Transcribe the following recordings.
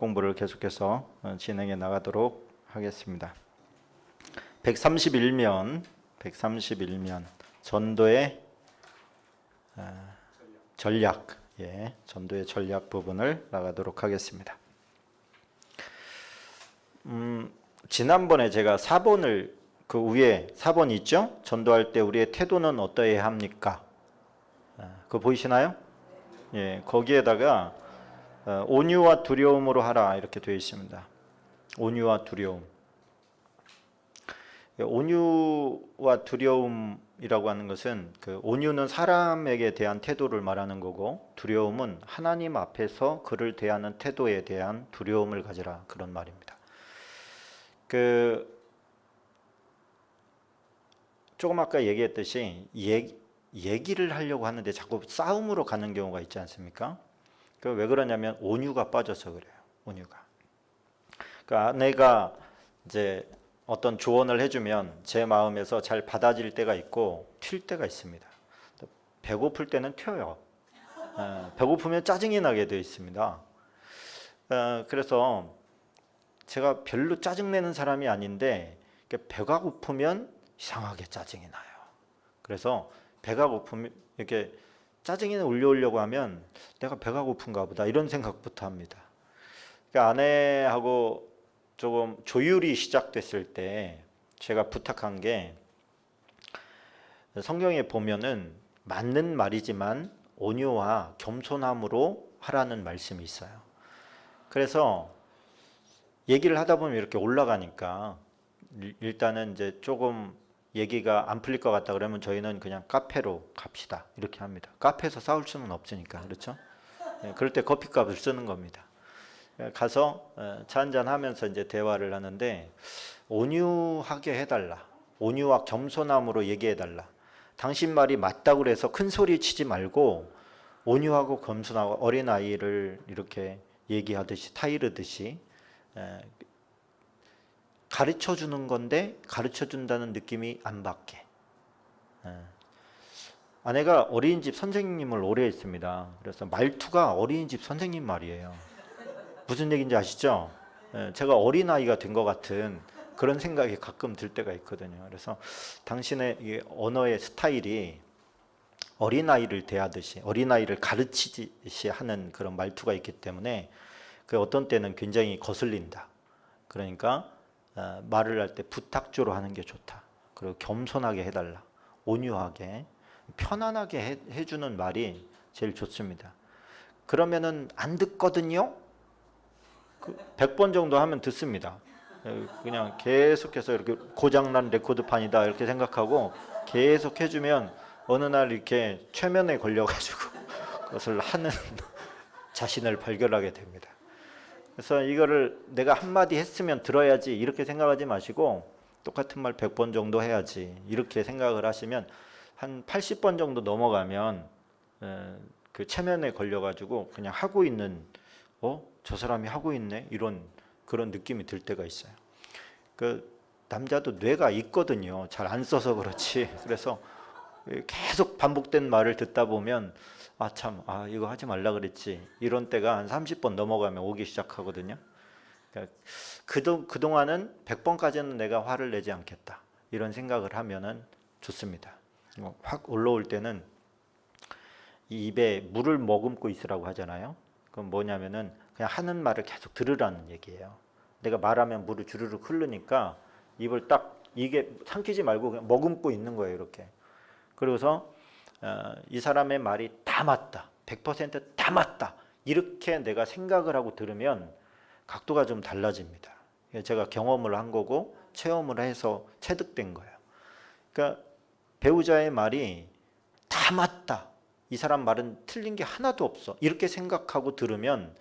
공부를 계속해서 어, 진행해 나가도록 하겠습니다. 131면 131면 전도의 어, 전략 예, 전도의 전략 부분을 나가도록 하겠습니다. 음, 지난번에 제가 4번을 그 위에 4번 있죠? 전도할 때 우리의 태도는 어떠해야 합니까? 아, 그거 보이시나요? 예, 거기에다가 어, 온유와 두려움으로 하라 이렇게 되어 있습니다. 온유와 두려움. 예, 온유와 두려움이라고 하는 것은 그 온유는 사람에게 대한 태도를 말하는 거고 두려움은 하나님 앞에서 그를 대하는 태도에 대한 두려움을 가지라 그런 말입니다. 그 조금 아까 얘기했듯이 얘, 얘기를 하려고 하는데 자꾸 싸움으로 가는 경우가 있지 않습니까? 그왜 그러냐면 온유가 빠져서 그래요. 온유가. 그 아내가 이제 어떤 조언을 해주면 제 마음에서 잘 받아들일 때가 있고 튈 때가 있습니다. 또 배고플 때는 튀어요. 에, 배고프면 짜증이 나게 되어 있습니다. 어, 그래서 제가 별로 짜증내는 사람이 아닌데 배가 고프면 이상하게 짜증이 나요. 그래서 배가 고프면 이렇게 짜증이 울려오려고 하면 내가 배가 고픈가 보다 이런 생각부터 합니다. 그러니까 아내하고 조금 조율이 시작됐을 때 제가 부탁한 게 성경에 보면은 맞는 말이지만 온유와 겸손함으로 하라는 말씀이 있어요. 그래서 얘기를 하다 보면 이렇게 올라가니까 일- 일단은 이제 조금 얘기가 안 풀릴 것 같다 그러면 저희는 그냥 카페로 갑시다 이렇게 합니다. 카페에서 싸울 수는 없으니까 그렇죠? 예, 그럴 때 커피값을 쓰는 겁니다. 예, 가서 어, 차 한잔 하면서 이제 대화를 하는데 온유하게 해달라. 온유와 겸손함으로 얘기해달라. 당신 말이 맞다고 그래서 큰 소리 치지 말고 온유하고 겸손하고 어린 아이를 이렇게 얘기하듯이 타이르듯이 에, 가르쳐 주는 건데 가르쳐 준다는 느낌이 안 받게. 에. 아내가 어린이집 선생님을 오래 했습니다. 그래서 말투가 어린이집 선생님 말이에요. 무슨 얘기인지 아시죠? 예, 제가 어린아이가 된 것 같은 그런 생각이 가끔 들 때가 있거든요. 그래서 당신의 이 언어의 스타일이 어린아이를 대하듯이 어린아이를 가르치듯이 하는 그런 말투가 있기 때문에 그 어떤 때는 굉장히 거슬린다. 그러니까 어, 말을 할 때 부탁조로 하는 게 좋다. 그리고 겸손하게 해달라. 온유하게 편안하게 해, 해주는 말이 제일 좋습니다. 그러면은 안 듣거든요. 그 100번 정도 하면 듣습니다. 예, 그냥 계속해서 이렇게 고장난 레코드판이다 이렇게 생각하고 계속 해주면 어느 날 이렇게 최면에 걸려가지고 그것을 하는 자신을 발견하게 됩니다. 그래서 이거를 내가 한마디 했으면 들어야지 이렇게 생각하지 마시고 똑같은 말 100번 정도 해야지 이렇게 생각을 하시면 한 80번 정도 넘어가면 에, 그 체면에 걸려가지고 그냥 하고 있는 어? 저 사람이 하고 있네 이런 그런 느낌이 들 때가 있어요. 그 남자도 뇌가 있거든요. 잘 안 써서 그렇지. 그래서 계속 반복된 말을 듣다 보면 아 참, 아 이거 하지 말라 그랬지. 이런 때가 한 30번 넘어가면 오기 시작하거든요. 그러니까 그동 그동안은 100번까지는 내가 화를 내지 않겠다. 이런 생각을 하면은 좋습니다. 어, 확 올라올 때는 이 입에 물을 머금고 있으라고 하잖아요. 그건 뭐냐면은 그냥 하는 말을 계속 들으라는 얘기예요. 내가 말하면 물을 주르륵 흐르니까 입을 딱 이게 삼키지 말고 그냥 머금고 있는 거예요, 이렇게. 그러고서 어, 이 사람의 말이 다 맞다. 100%다 맞다. 이렇게 내가 생각을 하고 들으면 각도가 좀 달라집니다. 제가 경험을 한 거고 체험을 해서 체득된 거예요. 그러니까 배우자의 말이 다 맞다. 이 사람 말은 틀린 게 하나도 없어. 이렇게 생각하고 들으면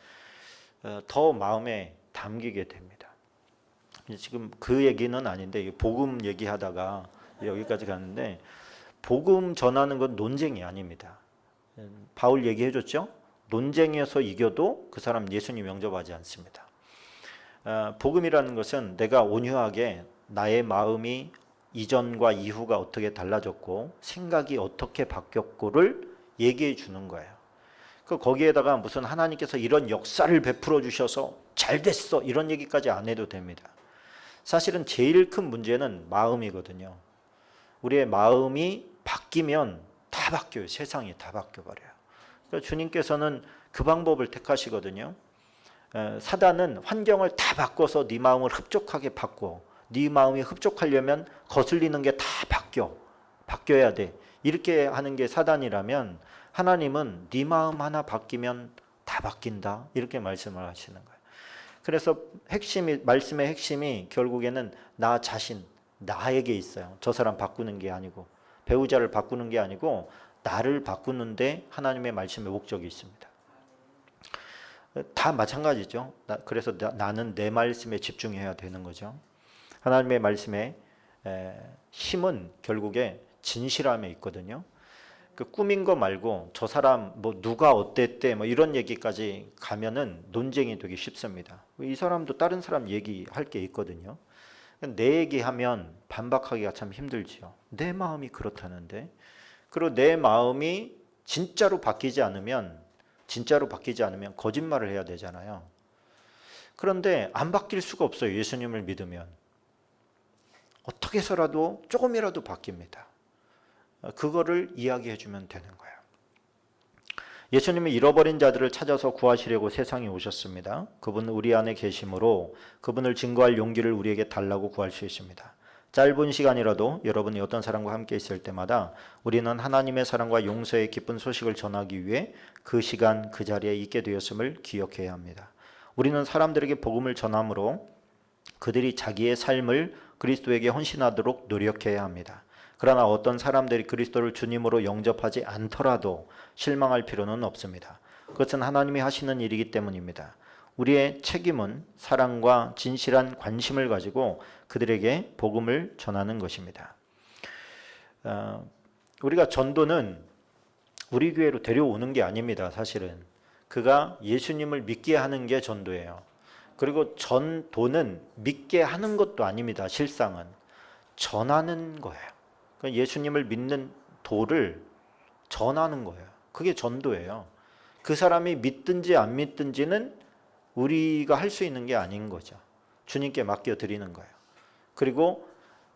어, 더 마음에 담기게 됩니다. 지금 그 얘기는 아닌데 복음 얘기하다가 여기까지 갔는데 복음 전하는 건 논쟁이 아닙니다. 음, 바울 얘기해 줬죠? 논쟁에서 이겨도 그 사람 예수님 영접하지 않습니다. 어, 복음이라는 것은 내가 온유하게 나의 마음이 이전과 이후가 어떻게 달라졌고 생각이 어떻게 바뀌었고를 얘기해 주는 거예요. 그 거기에다가 무슨 하나님께서 이런 역사를 베풀어 주셔서 잘 됐어 이런 얘기까지 안 해도 됩니다. 사실은 제일 큰 문제는 마음이거든요. 우리의 마음이 바뀌면 다 바뀌어요. 세상이 다 바뀌어 버려요. 그러니까 주님께서는 그 방법을 택하시거든요. 에, 사단은 환경을 다 바꿔서 네 마음을 흡족하게 바꿔. 네 마음이 흡족하려면 거슬리는 게 다 바뀌어. 바뀌어야 돼. 이렇게 하는 게 사단이라면 하나님은 네 마음 하나 바뀌면 다 바뀐다. 이렇게 말씀을 하시는 거예요. 그래서 핵심이 말씀의 핵심이 결국에는 나 자신 나에게 있어요. 저 사람 바꾸는 게 아니고 배우자를 바꾸는 게 아니고 나를 바꾸는데 하나님의 말씀의 목적이 있습니다. 다 마찬가지죠. 나- 그래서 나, 는내 말씀에 집중해야 되는 거죠. 하나님의 말씀에 에, 힘은 결국에 진실함에 있거든요. 그 꾸민 거 말고 저 사람 뭐 누가 어땠대 뭐 이런 얘기까지 가면은 논쟁이 되기 쉽습니다. 이 사람도 다른 사람 얘기할 게 있거든요. 내 얘기하면 반박하기가 참 힘들지요. 내 마음이 그렇다는데 그리고 내 마음이 진짜로 바뀌지 않으면 진짜로 바뀌지 않으면 거짓말을 해야 되잖아요. 그런데 안 바뀔 수가 없어요. 예수님을 믿으면 어떻게 해서라도 조금이라도 바뀝니다. 어, 그거를 이야기해 주면 되는 거예요. 예수님이 잃어버린 자들을 찾아서 구하시려고 세상에 오셨습니다. 그분은 우리 안에 계심으로 그분을 증거할 용기를 우리에게 달라고 구할 수 있습니다. 짧은 시간이라도 여러분이 어떤 사람과 함께 있을 때마다 우리는 하나님의 사랑과 용서의 기쁜 소식을 전하기 위해 그 시간 그 자리에 있게 되었음을 기억해야 합니다. 우리는 사람들에게 복음을 전함으로 그들이 자기의 삶을 그리스도에게 헌신하도록 노력해야 합니다. 그러나 어떤 사람들이 그리스도를 주님으로 영접하지 않더라도 실망할 필요는 없습니다. 그것은 하나님이 하시는 일이기 때문입니다. 우리의 책임은 사랑과 진실한 관심을 가지고 그들에게 복음을 전하는 것입니다. 어, 우리가 전도는 우리 교회로 데려오는 게 아닙니다. 사실은 그가 예수님을 믿게 하는 게 전도예요. 그리고 전도는 믿게 하는 것도 아닙니다. 실상은 전하는 거예요. 그러니까 예수님을 믿는 도를 전하는 거예요. 그게 전도예요. 그 사람이 믿든지 안 믿든지는 우리가 할 수 있는 게 아닌 거죠. 주님께 맡겨 드리는 거예요. 그리고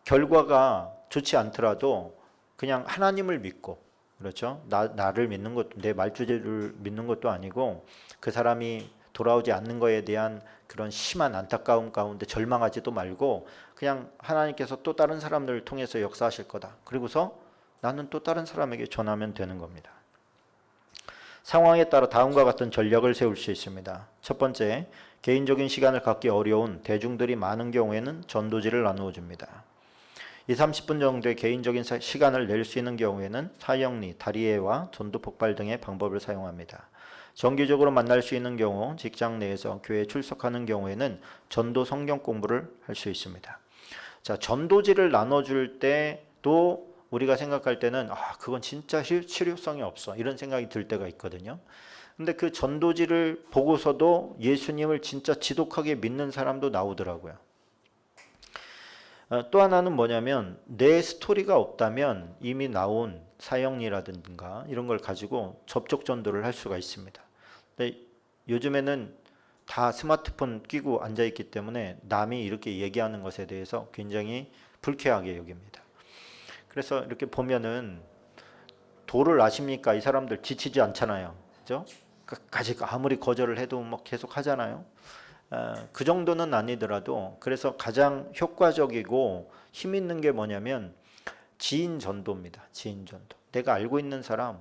결과가 좋지 않더라도 그냥 하나님을 믿고 그렇죠. 나, 나를 믿는 것도 내 말주제를 믿는 것도 아니고 그 사람이 돌아오지 않는 거에 대한 그런 심한 안타까움 가운데 절망하지도 말고 그냥 하나님께서 또 다른 사람들을 통해서 역사하실 거다. 그리고서 나는 또 다른 사람에게 전하면 되는 겁니다. 상황에 따라 다음과 같은 전략을 세울 수 있습니다. 첫 번째, 개인적인 시간을 갖기 어려운 대중들이 많은 경우에는 전도지를 나누어 줍니다. 2, 30분 정도의 개인적인 사- 시간을 낼 수 있는 경우에는 사형리, 다리에와 전도 폭발 등의 방법을 사용합니다. 정기적으로 만날 수 있는 경우, 직장 내에서 교회에 출석하는 경우에는 전도 성경 공부를 할 수 있습니다. 자, 전도지를 나눠줄 때도 우리가 생각할 때는 아, 그건 진짜 실- 실효성이 없어. 이런 생각이 들 때가 있거든요. 근데 그 전도지를 보고서도 예수님을 진짜 지독하게 믿는 사람도 나오더라고요. 어, 또 하나는 뭐냐면 내 스토리가 없다면 이미 나온 사형리라든가 이런 걸 가지고 접촉 전도를 할 수가 있습니다. 근데 요즘에는 다 스마트폰 끼고 앉아 있기 때문에 남이 이렇게 얘기하는 것에 대해서 굉장히 불쾌하게 여깁니다. 그래서 이렇게 보면은 도를 아십니까? 이 사람들 지치지 않잖아요. 그죠? 까지 아무리 거절을 해도 막 계속 하잖아요. 어, 그 정도는 아니더라도 그래서 가장 효과적이고 힘 있는 게 뭐냐면 지인 전도입니다. 지인 전도. 내가 알고 있는 사람,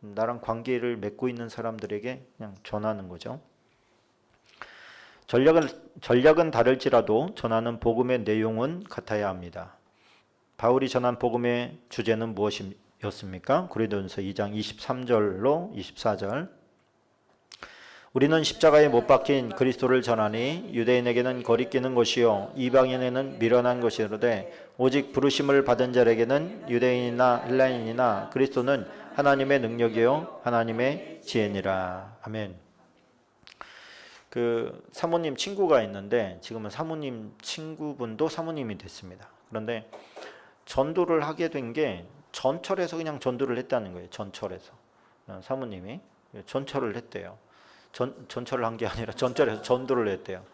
나랑 관계를 맺고 있는 사람들에게 그냥 전하는 거죠. 전략은 전략은 다를지라도 전하는 복음의 내용은 같아야 합니다. 바울이 전한 복음의 주제는 무엇이었습니까? 고린도전서 2장 23절로 24절. 우리는 십자가에 못 박힌 그리스도를 전하니 유대인에게는 거리끼는 것이요 이방인에게는 미련한 것이로되 오직 부르심을 받은 자에게는 유대인이나 헬라인이나 그리스도는 하나님의 능력이요 하나님의 지혜니라. 아멘. 그 사모님 친구가 있는데 지금은 사모님 친구분도 사모님이 됐습니다. 그런데 전도를 하게 된 게 전철에서 그냥 전도를 했다는 거예요. 전철에서 어, 사모님이 전철을 했대요. 전, 전철을 한 게 아니라 전철에서 전도를 했대요.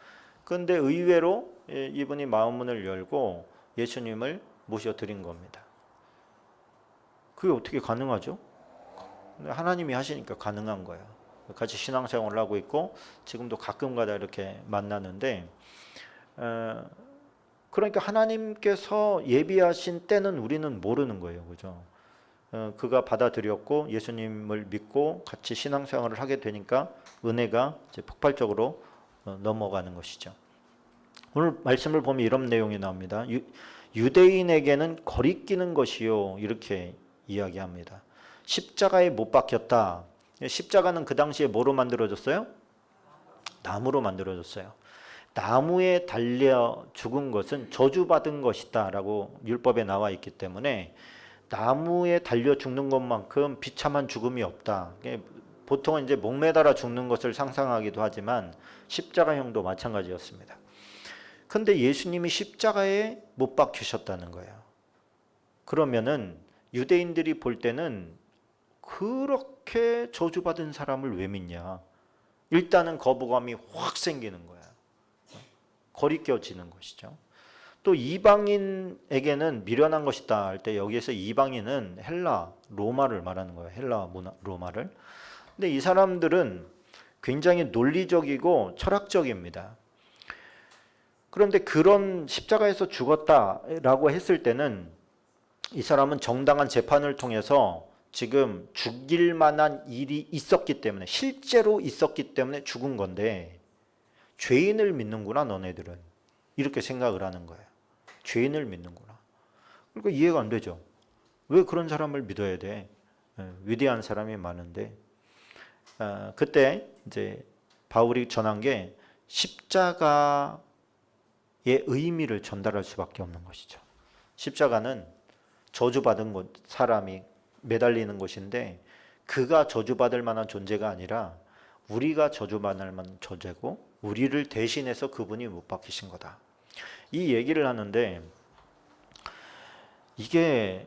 그런데 의외로 예, 이분이 마음문을 열고 예수님을 모셔 드린 겁니다. 그게 어떻게 가능하죠? 하나님이 하시니까 가능한 거예요. 같이 신앙생활을 하고 있고 지금도 가끔가다 이렇게 만나는데 어, 그러니까 하나님께서 예비하신 때는 우리는 모르는 거예요, 그죠? 어, 그가 받아들였고 예수님을 믿고 같이 신앙생활을 하게 되니까 은혜가 폭발적으로 어, 넘어가는 것이죠. 오늘 말씀을 보면 이런 내용이 나옵니다. 유, 유대인에게는 거리끼는 것이요 이렇게 이야기합니다. 십자가에 못 박혔다. 십자가는 그 당시에 뭐로 만들어졌어요? 나무로 만들어졌어요. 나무에 달려 죽은 것은 저주받은 것이다 라고 율법에 나와 있기 때문에 나무에 달려 죽는 것만큼 비참한 죽음이 없다. 보통은 이제 목매달아 죽는 것을 상상하기도 하지만 십자가형도 마찬가지였습니다. 근데 예수님이 십자가에 못 박히셨다는 거예요. 그러면은 유대인들이 볼 때는 그렇게 저주받은 사람을 왜 믿냐? 일단은 거부감이 확 생기는 거야. 거리껴지는 것이죠. 또 이방인에게는 미련한 것이다 할 때 여기에서 이방인은 헬라 로마를 말하는 거예요. 헬라 로마를. 근데 이 사람들은 굉장히 논리적이고 철학적입니다. 그런데 그런 십자가에서 죽었다라고 했을 때는 이 사람은 정당한 재판을 통해서 지금 죽일 만한 일이 있었기 때문에 실제로 있었기 때문에 죽은 건데 죄인을 믿는구나 너네들은 이렇게 생각을 하는 거예요. 죄인을 믿는구나. 그러니까 이해가 안 되죠. 왜 그런 사람을 믿어야 돼? 예, 위대한 사람이 많은데 어, 그때 이제 바울이 전한 게 십자가의 의미를 전달할 수밖에 없는 것이죠. 십자가는 저주받은 것, 사람이 매달리는 것인데 그가 저주받을 만한 존재가 아니라 우리가 저주받을 만한 존재고 우리를 대신해서 그분이 못 박히신 거다. 이 얘기를 하는데 이게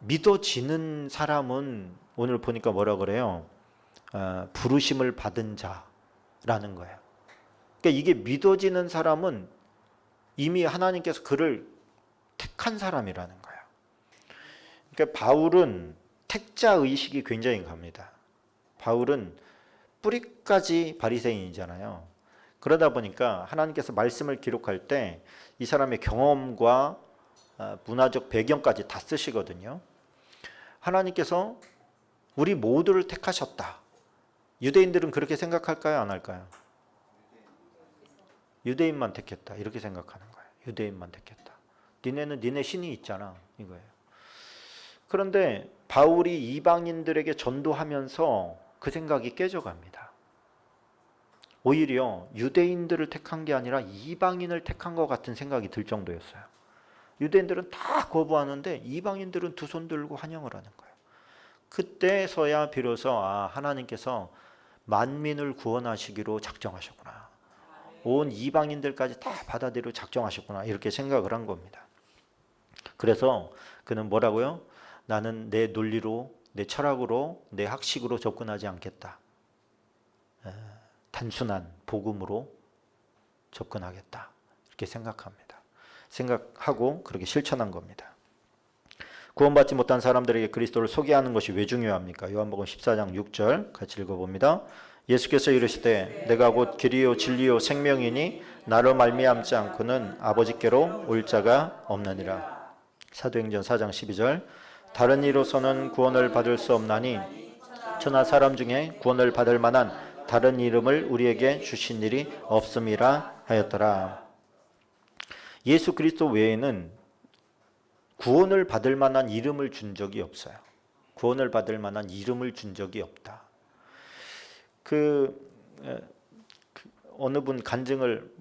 믿어지는 사람은 오늘 보니까 뭐라 그래요? 어, 부르심을 받은 자라는 거예요. 그러니까 이게 믿어지는 사람은 이미 하나님께서 그를 택한 사람이라는 거예요. 그러니까 바울은 택자 의식이 굉장히 갑니다. 바울은 뿌리까지 바리새인이잖아요. 그러다 보니까 하나님께서 말씀을 기록할 때 이 사람의 경험과 어, 문화적 배경까지 다 쓰시거든요. 하나님께서 우리 모두를 택하셨다. 유대인들은 그렇게 생각할까요? 안 할까요? 유대인만 택했다. 이렇게 생각하는 거예요. 유대인만 택했다. 니네는 니네 신이 있잖아. 이거예요. 그런데 바울이 이방인들에게 전도하면서 그 생각이 깨져갑니다. 오히려 유대인들을 택한 게 아니라 이방인을 택한 것 같은 생각이 들 정도였어요. 유대인들은 다 거부하는데 이방인들은 두 손 들고 환영을 하는 거예요. 그때서야 비로소 아 하나님께서 만민을 구원하시기로 작정하셨구나. 온 이방인들까지 다 받아들이고 작정하셨구나. 이렇게 생각을 한 겁니다. 그래서 그는 뭐라고요? 나는 내 논리로, 내 철학으로, 내 학식으로 접근하지 않겠다. 에, 단순한 복음으로 접근하겠다. 이렇게 생각합니다. 생각하고 그렇게 실천한 겁니다. 구원받지 못한 사람들에게 그리스도를 소개하는 것이 왜 중요합니까? 요한복음 14장 6절 같이 읽어봅니다. 예수께서 이르시되 내가 곧 길이요 진리요 생명이니 나로 말미암지 않고는 아버지께로 올 자가 없느니라. 사도행전 4장 12절 다른 이로서는 구원을 받을 수 없나니 천하 사람 중에 구원을 받을 만한 다른 이름을 우리에게 주신 일이 없음이라 하였더라. 예수 그리스도 외에는 구원을 받을 만한 이름을 준 적이 없어요. 구원을 받을 만한 이름을 준 적이 없다. 그, 에, 그 어느 분 간증을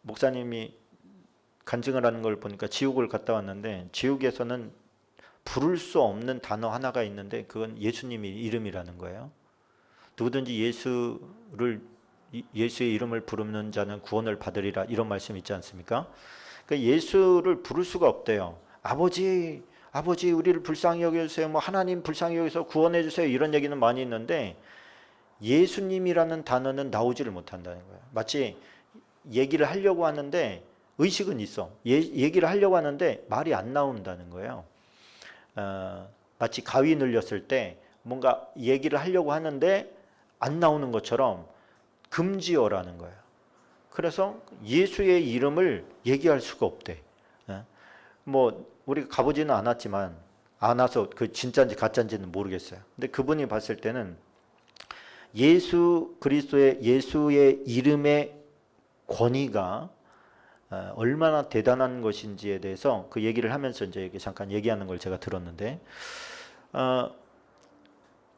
목사님이 간증을 하는 걸 보니까 지옥을 갔다 왔는데 지옥에서는 부를 수 없는 단어 하나가 있는데 그건 예수님이 이름이라는 거예요. 누구든지 예수를 예수의 이름을 부르는 자는 구원을 받으리라 이런 말씀 있지 않습니까? 그러니까 예수를 부를 수가 없대요. 아버지, 아버지 우리를 불쌍히 여겨주세요. 뭐 하나님 불쌍히 여기서 구원해 주세요. 이런 얘기는 많이 있는데 예수님이라는 단어는 나오지를 못한다는 거예요. 마치 얘기를 하려고 하는데 의식은 있어. 예, 얘기를 하려고 하는데 말이 안 나온다는 거예요. 어, 마치 가위 늘렸을 때 뭔가 얘기를 하려고 하는데 안 나오는 것처럼 금지어라는 거예요. 그래서 예수의 이름을 얘기할 수가 없대. 예? 뭐 우리가 가보지는 않았지만 않아서 그 진짜인지 가짜인지는 모르겠어요. 근데 그분이 봤을 때는 예수 그리스도의 예수의 이름의 권위가 어, 얼마나 대단한 것인지에 대해서 그 얘기를 하면서 이제 잠깐 얘기하는 걸 제가 들었는데 어,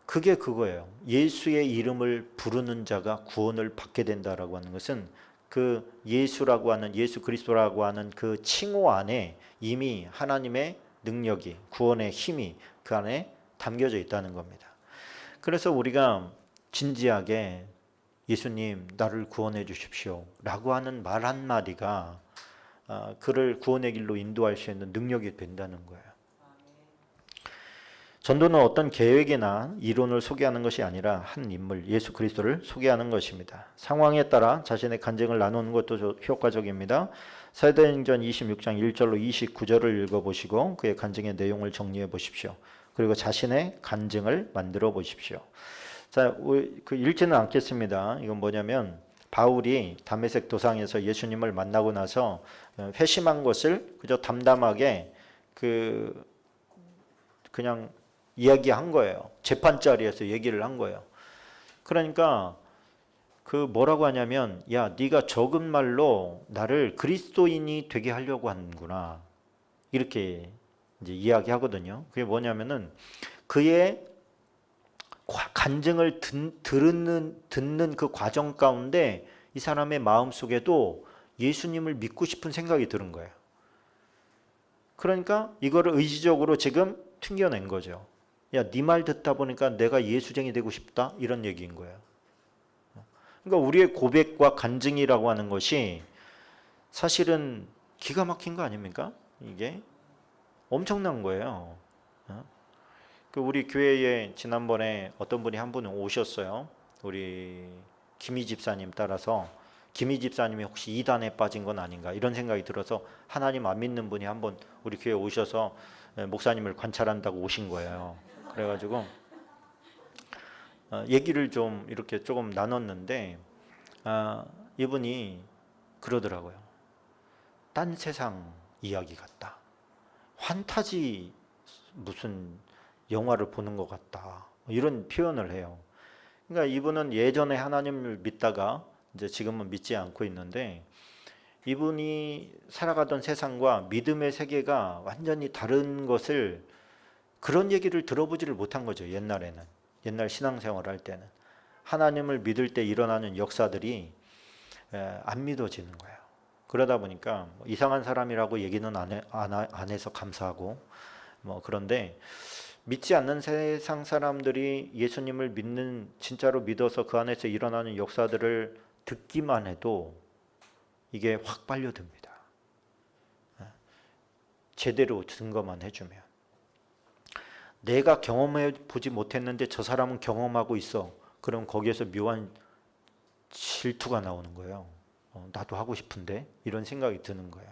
그게 그거예요. 예수의 이름을 부르는 자가 구원을 받게 된다라고 하는 것은 그 예수라고 하는 예수 그리스도라고 하는 그 칭호 안에 이미 하나님의 능력이 구원의 힘이 그 안에 담겨져 있다는 겁니다. 그래서 우리가 진지하게 예수님 나를 구원해 주십시오라고 하는 말 한마디가 어, 그를 구원의 길로 인도할 수 있는 능력이 된다는 거예요. 전도는 어떤 계획이나 이론을 소개하는 것이 아니라 한 인물 예수 그리스도를 소개하는 것입니다. 상황에 따라 자신의 간증을 나누는 것도 효과적입니다. 사도행전 26장 1절로 29절을 읽어보시고 그의 간증의 내용을 정리해 보십시오. 그리고 자신의 간증을 만들어 보십시오. 자, 그 읽지는 않겠습니다. 이건 뭐냐면 바울이 담메색 도상에서 예수님을 만나고 나서 어, 회심한 것을 그저 담담하게 그 그냥 이야기한 거예요. 재판 자리에서 얘기를 한 거예요. 그러니까 그 뭐라고 하냐면 야 네가 적은 말로 나를 그리스도인이 되게 하려고 하는구나 이렇게 이제 이야기하거든요. 그게 뭐냐면은 그의 간증을 듣는 듣는 그 과정 가운데 이 사람의 마음 속에도 예수님을 믿고 싶은 생각이 드는 거예요. 그러니까 이거를 의지적으로 지금 튕겨낸 거죠. 야, 네 말 듣다 보니까 내가 예수쟁이 되고 싶다 이런 얘기인 거예요. 그러니까 우리의 고백과 간증이라고 하는 것이 사실은 기가 막힌 거 아닙니까? 이게 엄청난 거예요. 그 우리 교회에 지난번에 어떤 분이 한분 오셨어요. 우리 김희 집사님 따라서 김희 집사님이 혹시 이단에 빠진 건 아닌가 이런 생각이 들어서 하나님 안 믿는 분이 한 번 우리 교회 오셔서 목사님을 관찰한다고 오신 거예요. 그래가지고 어, 얘기를 좀 이렇게 조금 나눴는데 아, 이분이 그러더라고요. 딴 세상 이야기 같다. 환타지 무슨 영화를 보는 것 같다. 이런 표현을 해요. 그러니까 이분은 예전에 하나님을 믿다가 이제 지금은 믿지 않고 있는데 이분이 살아가던 세상과 믿음의 세계가 완전히 다른 것을 그런 얘기를 들어보지를 못한 거죠. 옛날에는. 옛날 신앙생활 할 때는. 하나님을 믿을 때 일어나는 역사들이 안 믿어지는 거예요. 그러다 보니까 뭐 이상한 사람이라고 얘기는 안, 해서 감사하고 뭐 그런데 믿지 않는 세상 사람들이 예수님을 믿는 진짜로 믿어서 그 안에서 일어나는 역사들을 듣기만 해도 이게 확 빨려듭니다. 제대로 증거만 해주면 내가 경험해 보지 못했는데 저 사람은 경험하고 있어. 그럼 거기에서 묘한 질투가 나오는 거예요. 어, 나도 하고 싶은데 이런 생각이 드는 거예요.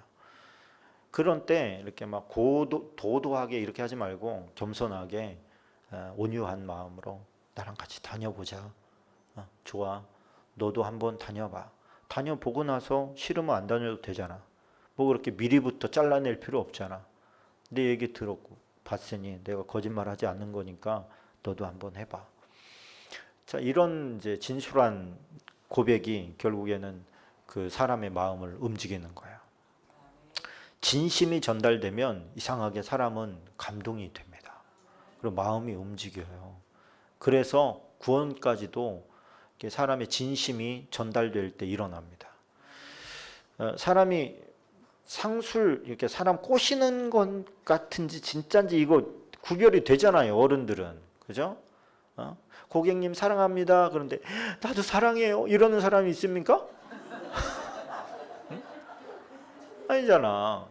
그런 때 이렇게 막 고도 도도하게 이렇게 하지 말고 겸손하게 어, 온유한 마음으로 나랑 같이 다녀보자. 어, 좋아. 너도 한번 다녀봐. 다녀보고 나서 싫으면 안 다녀도 되잖아. 뭐 그렇게 미리부터 잘라낼 필요 없잖아. 내 얘기 들었고 봤으니 내가 거짓말하지 않는 거니까 너도 한번 해봐. 자 이런 이제 진솔한 고백이 결국에는 그 사람의 마음을 움직이는 거예요. 진심이 전달되면 이상하게 사람은 감동이 됩니다. 그리고 마음이 움직여요. 그래서 구원까지도 사람의 진심이 전달될 때 일어납니다. 어, 사람이 상술 이렇게 사람 꼬시는 것 같은지 진짠지 이거 구별이 되잖아요. 어른들은 그죠? 어? 고객님 사랑합니다. 그런데 나도 사랑해요. 이러는 사람이 있습니까? 아니잖아.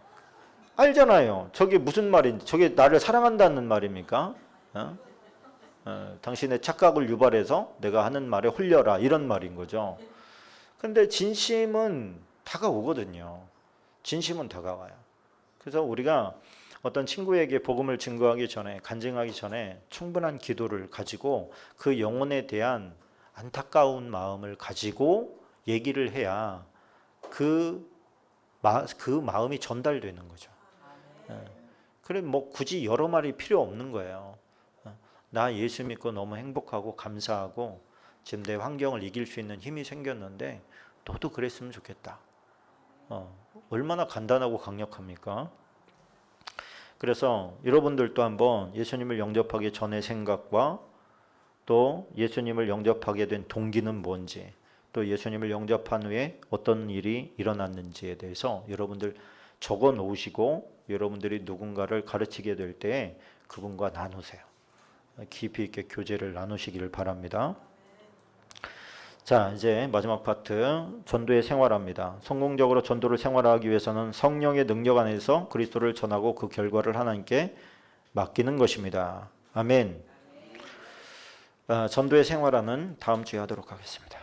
알잖아요. 저게 무슨 말인지. 저게 나를 사랑한다는 말입니까? 어? 어, 당신의 착각을 유발해서 내가 하는 말에 홀려라 이런 말인 거죠. 근데 진심은 다가오거든요. 진심은 다가와요. 그래서 우리가 어떤 친구에게 복음을 증거하기 전에 간증하기 전에 충분한 기도를 가지고 그 영혼에 대한 안타까운 마음을 가지고 얘기를 해야 그, 마, 그 마음이 전달되는 거죠. 예. 그래 뭐 굳이 여러 말이 필요 없는 거예요. 어, 나 예수 믿고 너무 행복하고 감사하고 지금 내 환경을 이길 수 있는 힘이 생겼는데 너도 그랬으면 좋겠다. 어, 얼마나 간단하고 강력합니까? 그래서 여러분들도 한번 예수님을 영접하기 전의 생각과 또 예수님을 영접하게 된 동기는 뭔지 또 예수님을 영접한 후에 어떤 일이 일어났는지에 대해서 여러분들 적어 놓으시고 여러분들이 누군가를 가르치게 될 때 그분과 나누세요. 깊이 있게 교제를 나누시기를 바랍니다. 자, 이제 마지막 파트 전도의 생활합니다. 성공적으로 전도를 생활하기 위해서는 성령의 능력 안에서 그리스도를 전하고 그 결과를 하나님께 맡기는 것입니다. 아멘. 아, 전도의 생활하는 다음 주에 하도록 하겠습니다.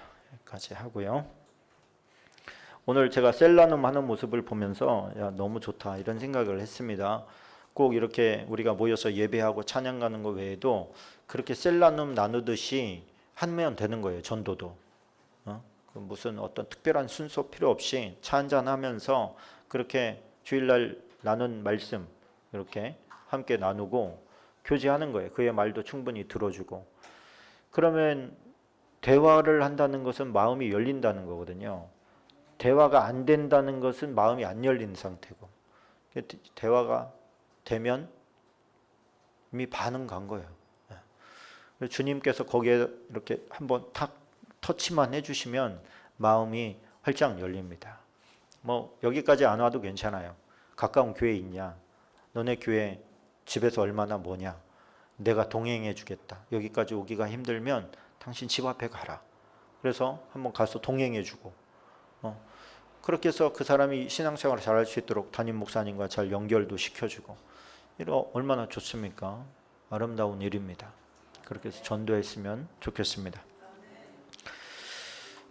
여기까지 하고요. 오늘 제가 셀라눔 하는 모습을 보면서 야, 너무 좋다 이런 생각을 했습니다. 꼭 이렇게 우리가 모여서 예배하고 찬양 가는 것 외에도 그렇게 셀라눔 나누듯이 하면 되는 거예요. 전도도. 어? 그 무슨 어떤 특별한 순서 필요 없이 차 한잔 하면서 그렇게 주일날 나눈 말씀 이렇게 함께 나누고 교제하는 거예요. 그의 말도 충분히 들어주고 그러면 대화를 한다는 것은 마음이 열린다는 거거든요. 대화가 안 된다는 것은 마음이 안 열린 상태고 대화가 되면 이미 반응 간 거예요. 예. 주님께서 거기에 이렇게 한번 탁 터치만 해주시면 마음이 활짝 열립니다. 뭐 여기까지 안 와도 괜찮아요. 가까운 교회 있냐? 너네 교회 집에서 얼마나 뭐냐? 내가 동행해 주겠다. 여기까지 오기가 힘들면 당신 집 앞에 가라. 그래서 한번 가서 동행해 주고 어. 그렇게 해서 그 사람이 신앙생활을 잘할 수 있도록 담임 목사님과 잘 연결도 시켜주고 이거 얼마나 좋습니까? 아름다운 일입니다. 그렇게 해서 전도했으면 좋겠습니다.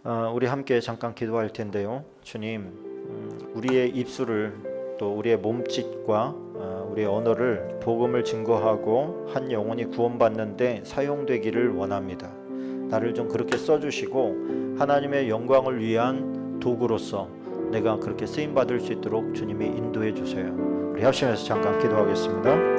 어, 우리 함께 잠깐 기도할 텐데요. 주님, 음, 우리의 입술을 또 우리의 몸짓과 어, 우리의 언어를 복음을 증거하고 한 영혼이 구원받는데 사용되기를 원합니다. 나를 좀 그렇게 써주시고 하나님의 영광을 위한 도구로서 내가 그렇게 쓰임 받을 수 있도록 주님이 인도해 주세요. 우리 합심해서 잠깐 기도하겠습니다.